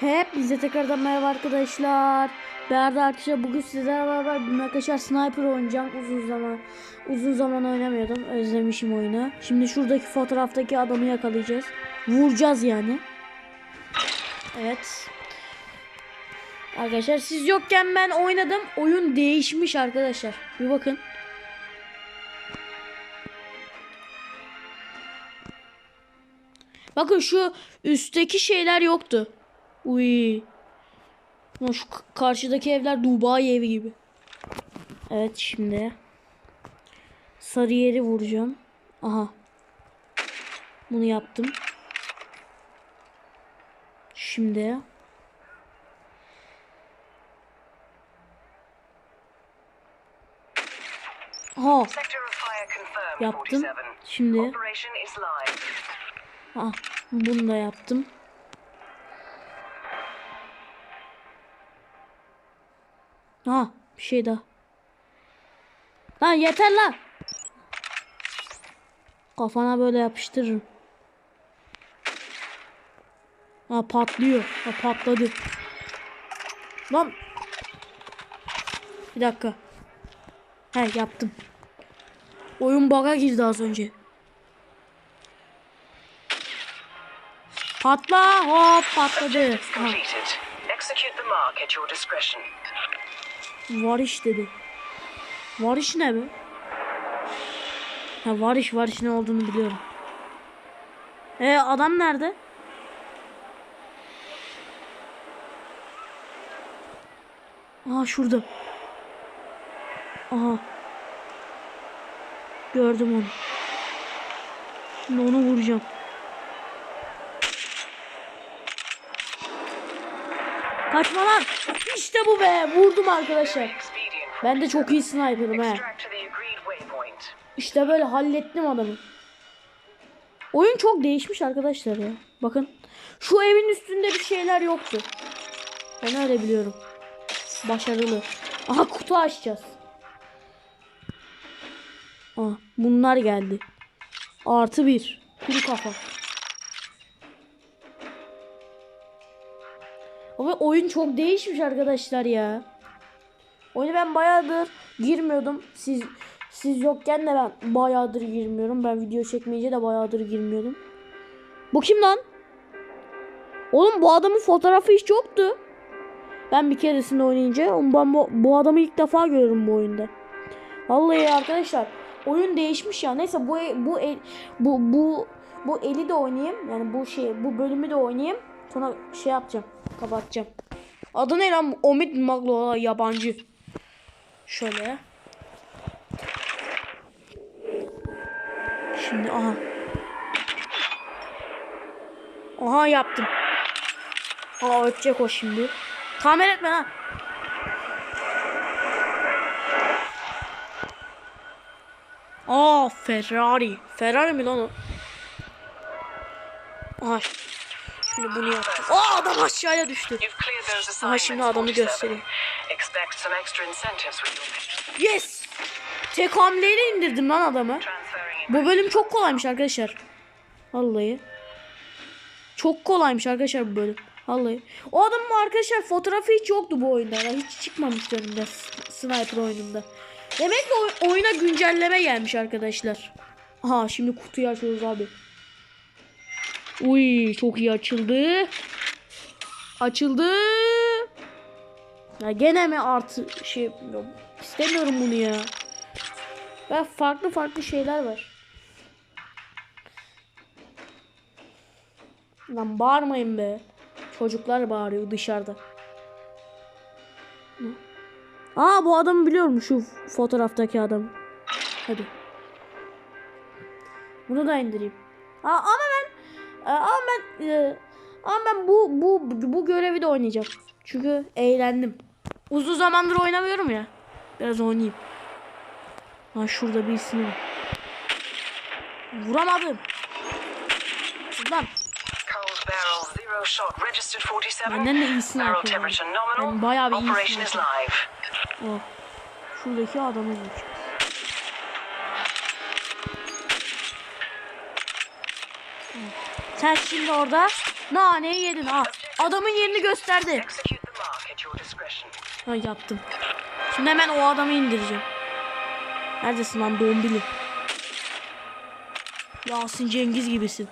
Hepinize tekrardan merhaba arkadaşlar. Ben Arda arkadaşlar bugün sizlerle beraber arkadaşlar sniper oynayacağım uzun zaman uzun zaman oynamıyordum özlemişim oyunu. Şimdi şuradaki fotoğraftaki adamı yakalayacağız. Vuracağız yani. Evet. Arkadaşlar siz yokken ben oynadım. Oyun değişmiş arkadaşlar. Bir bakın. Bakın şu üstteki şeyler yoktu. Uy. Şu karşıdaki evler Dubai evi gibi. Evet şimdi. Sarı yeri vuracağım. Aha. Bunu yaptım. Şimdi. Confirmed. Yaptım. 47. Şimdi. Live. Ah, bunu da yaptım. Ha, bir şey daha. Lan yeter lan. Kafana böyle yapıştırırım. Ha patlıyor. Ha patladı. Lan. Bir dakika. He yaptım. Oyun bug'a girdi az önce. Patla hop patladı. Ha, varış dedi. Varış ne be? Ha varış varış ne olduğunu biliyorum. E adam nerede? Aa şurada. Aha. Gördüm onu. Şimdi onu vuracağım. Kaçma lan. İşte bu be. Vurdum arkadaşlar. Ben de çok iyi sniper'ım he. İşte böyle hallettim adamı. Oyun çok değişmiş arkadaşlar ya. Bakın. Şu evin üstünde bir şeyler yoktu. Ben öyle biliyorum. Başarılı. Aha kutu açacağız. Aa, bunlar geldi. Artı bir. Kuru kafa. Ama oyun çok değişmiş arkadaşlar ya. Oyunu ben bayağıdır girmiyordum. Siz siz yokken de ben bayağıdır girmiyorum. Ben video çekmeyince de bayağıdır girmiyordum. Bu kim lan? Oğlum bu adamın fotoğrafı hiç yoktu. Ben bir keresinde oynayınca ben bu, bu adamı ilk defa görüyorum bu oyunda. Vallahi arkadaşlar oyun değişmiş ya. Neyse bu e- bu bu bu bu eli de oynayayım. Yani bu şey bu bölümü de oynayayım. Sonra şey yapacağım. Kapatacağım. Adı ne lan? Omid Maglo yabancı. Şöyle. Şimdi aha. Aha yaptım. Aa ötecek o şimdi. Tamir etme lan. Aa Ferrari. Ferrari mi lan o? Aha. Şimdi bunu yaptım. Aa adam aşağıya düştü. Aha şimdi adamı 47. göstereyim. Expect some extra incentives with your mission. Yes. Tek hamleyle indirdim lan adamı. Bu bölüm çok kolaymış arkadaşlar. Vallahi. Çok kolaymış arkadaşlar bu bölüm. Vallahi. O adamın arkadaşlar fotoğrafı hiç yoktu bu oyunda. Ya. Hiç çıkmamıştı önümde sniper oyununda. Demek ki oy- oyuna güncelleme gelmiş arkadaşlar. Aha şimdi kutuyu açıyoruz abi. Uy çok iyi açıldı. Açıldı. Ya gene mi artı şey yapıyorum. İstemiyorum bunu ya. Ben farklı farklı şeyler var. Lan bağırmayın be. Çocuklar bağırıyor dışarıda. Aa bu adamı biliyorum şu fotoğraftaki adam. Hadi. Bunu da indireyim. Aa, ama ben e, ama ben e, ama ben bu bu bu görevi de oynayacağım. Çünkü eğlendim. Uzun zamandır oynamıyorum ya. Biraz oynayayım. Ha şurada birisini var. Vuramadım. Lan Cold barrel, zero shot, registered 47. Benden de Barrel yapıyorum. Ben bayağı bir live. oh. Şuradaki adamı vur. Sen şimdi orada naneyi yedin ha. adamın yerini gösterdi. Ha yaptım. Şimdi hemen o adamı indireceğim. Neredesin lan dombili? Yasin Cengiz gibisin.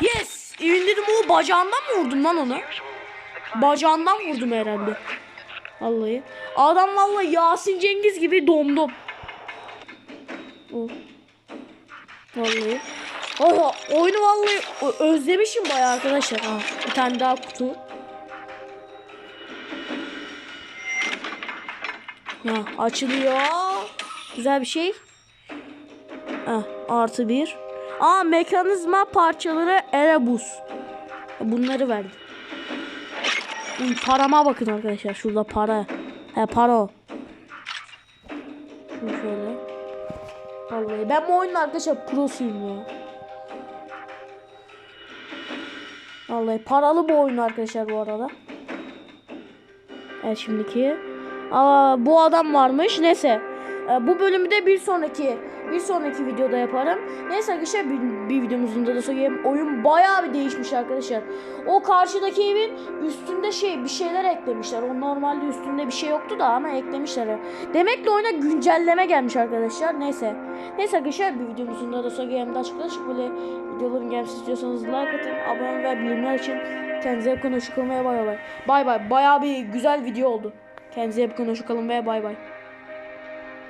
Yes! İndirdim o bacağından mı vurdum lan onu? Bacağından vurdum herhalde. Vallahi. Adam vallahi Yasin Cengiz gibi domdom. O. Vallahi. Oha, oyunu vallahi özlemişim bayağı arkadaşlar. Ha, bir tane daha kutu. Ha, açılıyor. Güzel bir şey. Ah, artı bir. Aa mekanizma parçaları Erebus. Bunları verdi. Uy, parama bakın arkadaşlar. Şurada para. He para. Şunu şöyle. Vallahi ben bu oyunun arkadaşlar prosuyum ya. Vallahi paralı bu oyun arkadaşlar bu arada. Evet şimdiki. Aa, bu adam varmış. Neyse. Ee, bu bölümü de bir sonraki bir sonraki videoda yaparım. Neyse arkadaşlar bir, bir videomuzun da söyleyeyim. Oyun bayağı bir değişmiş arkadaşlar. O karşıdaki evin üstünde şey bir şeyler eklemişler. O normalde üstünde bir şey yoktu da ama eklemişler. Demek ki oyuna güncelleme gelmiş arkadaşlar. Neyse. Neyse arkadaşlar bir videomuzun da söyleyeyim. Daha çok böyle videoların gelmesi istiyorsanız like atın. Abone ve bildirimler için kendinize bakın. Hoşçakalın ve bay bay. Bay bay. Bayağı bir güzel video oldu. Kendinize bakın. Hoşçakalın ve bay bay.